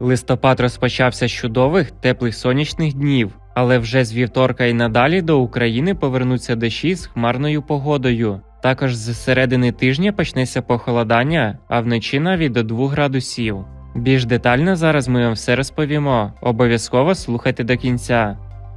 Листопад розпочався з чудових теплих сонячних днів, але вже з вівторка і надалі до України повернуться дощі з хмарною погодою. Також з середини тижня почнеться похолодання, а вночі навіть до 2 градусів. Більш детально зараз ми вам все розповімо. Обов'язково слухайте до кінця.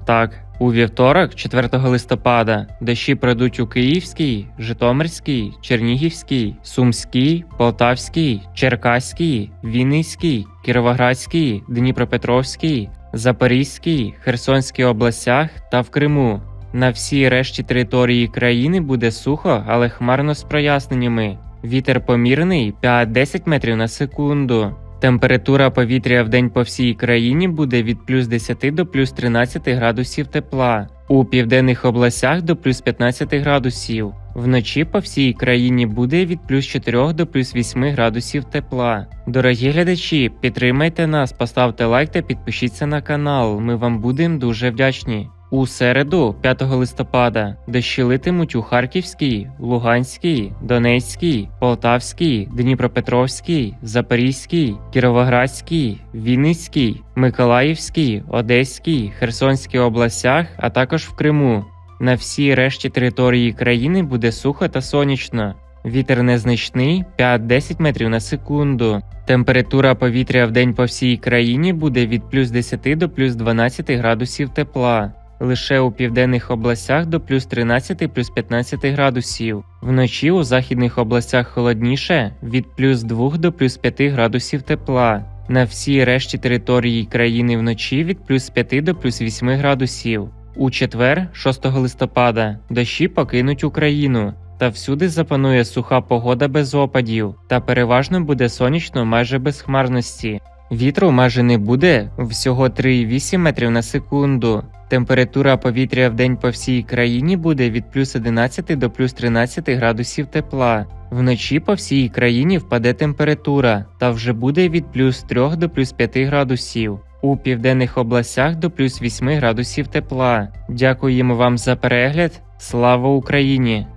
Так, у вівторок, 4 листопада, дощі пройдуть у Київській, Житомирській, Чернігівській, Сумській, Полтавській, Черкаській, Вінницькій, Кіровоградській, Дніпропетровській, Запорізькій, Херсонській областях та в Криму. На всій решті території країни буде сухо, але хмарно з проясненнями. Вітер помірний 5-10 метрів на секунду. Температура повітря в день по всій країні буде від плюс 10 до плюс 13 градусів тепла. У південних областях до плюс 15 градусів. Вночі по всій країні буде від плюс 4 до плюс 8 градусів тепла. Дорогі глядачі, підтримайте нас, поставте лайк та підпишіться на канал. Ми вам будемо дуже вдячні. У середу, 5 листопада, дощі литимуть у Харківській, Луганській, Донецькій, Полтавській, Дніпропетровській, Запорізькій, Кіровоградській, Вінницькій, Миколаївській, Одеській, Херсонській областях, а також в Криму. На всій решті території країни буде сухо та сонячно. Вітер незначний 5-10 метрів на секунду. Температура повітря в день по всій країні буде від плюс 10 до плюс 12 градусів тепла. Лише у південних областях до плюс 13 плюс 15 градусів. Вночі у західних областях холодніше від плюс 2 до плюс 5 градусів тепла. На всій решті території країни вночі від плюс 5 до плюс 8 градусів. У четвер, 6 листопада, дощі покинуть Україну. Та всюди запанує суха погода без опадів, та переважно буде сонячно майже без хмарності. Вітру майже не буде всього 3,8 метрів на секунду. Температура повітря в день по всій країні буде від плюс 11 до плюс 13 градусів тепла. Вночі по всій країні впаде температура та вже буде від плюс 3 до плюс 5 градусів. У південних областях до плюс 8 градусів тепла. Дякуємо вам за перегляд. Слава Україні!